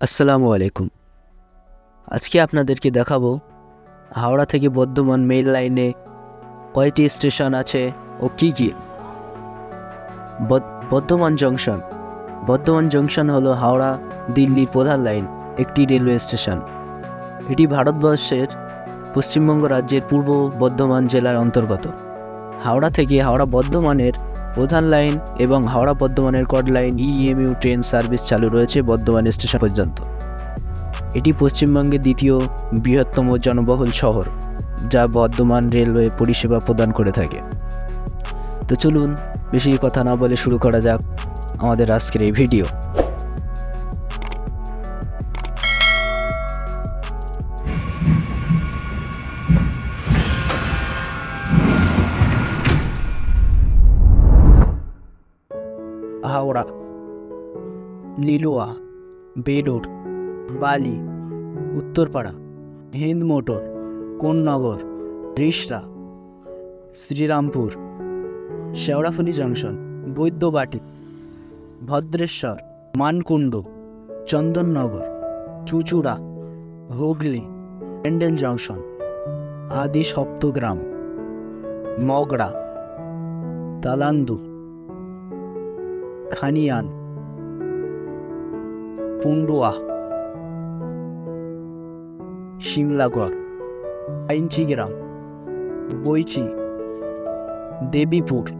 আসসালামু আলাইকুম। আজকে আপনাদেরকে দেখাবো হাওড়া থেকে বর্ধমান মেল লাইনে কয়টি স্টেশন আছে ও কী কী। বর্ধমান জংশন বর্ধমান জংশন হলো হাওড়া দিল্লির প্রধান লাইন একটি রেলওয়ে স্টেশন এটি ভারতবর্ষের পশ্চিমবঙ্গ রাজ্যের পূর্ব বর্ধমান জেলার অন্তর্গত। হাওড়া থেকে হাওড়া বর্ধমানের প্রধান লাইন এবং হাওড়া বর্ধমানের কড লাইন ইএমইউ ট্রেন সার্ভিস চালু রয়েছে বর্ধমান স্টেশন পর্যন্ত। এটি পশ্চিমবঙ্গের দ্বিতীয় বৃহত্তম জনবহুল শহর, যা বর্ধমান রেলওয়ে পরিষেবা প্রদান করে থাকে। তো চলুন, বেশি কথা না বলে শুরু করা যাক আমাদের আজকের এই video. Howrah Liluah Belur Bally Uttarpara Hind motor Konnagar Rishra Shrirampur Sheoraphuli junction Baidyabati Bhadreswar Mankundu Chandannagar Chuchura Hooghly Bandel junction Adi Saptagram Magra তালান্দু খানিয়ান। পুন্ডুয়া। Shimlagarh আইনচিগ্রাম Boinchi Debipur.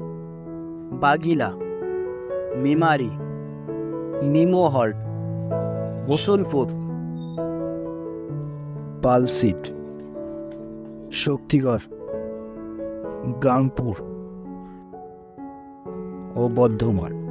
বাগিলা। Memari. নিমোহল্ট বসলপুর Palsit. Shaktigarh. Gangpur. ও বর্ধমান